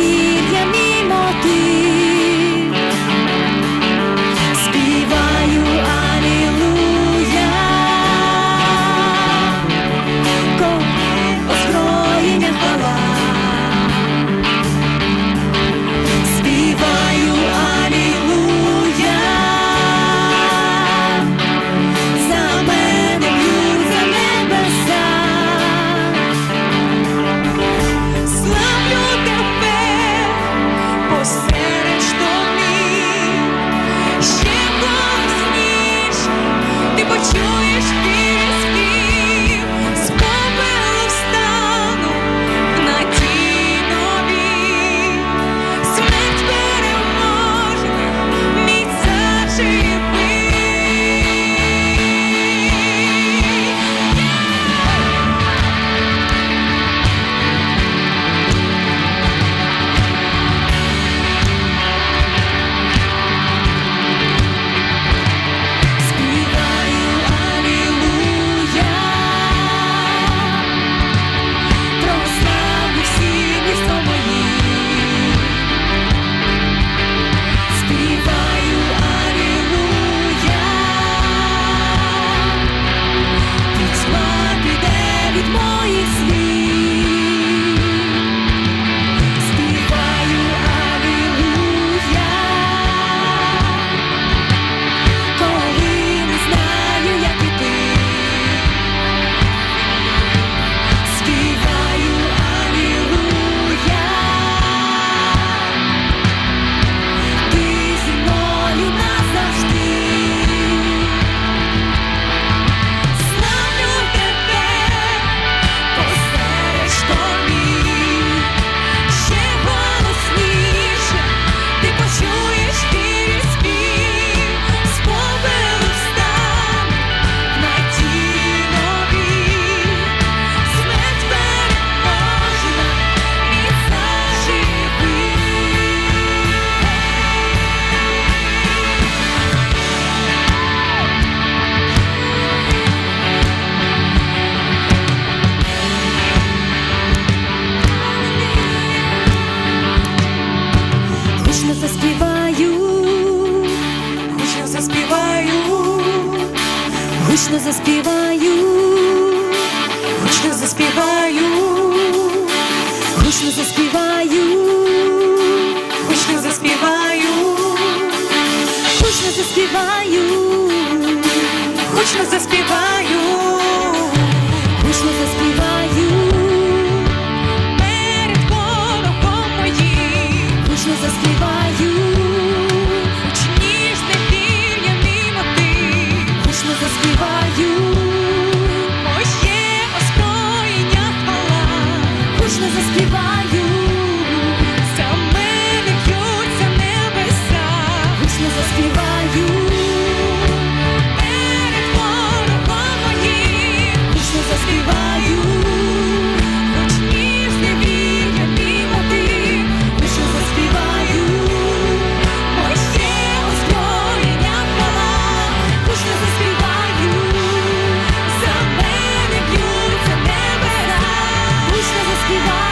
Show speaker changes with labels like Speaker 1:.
Speaker 1: Yeah. гучно заспіваю, гучно заспіваю, гучно заспіваю, гучно заспіваю, гучно заспіваю, гучно заспіваю. give up.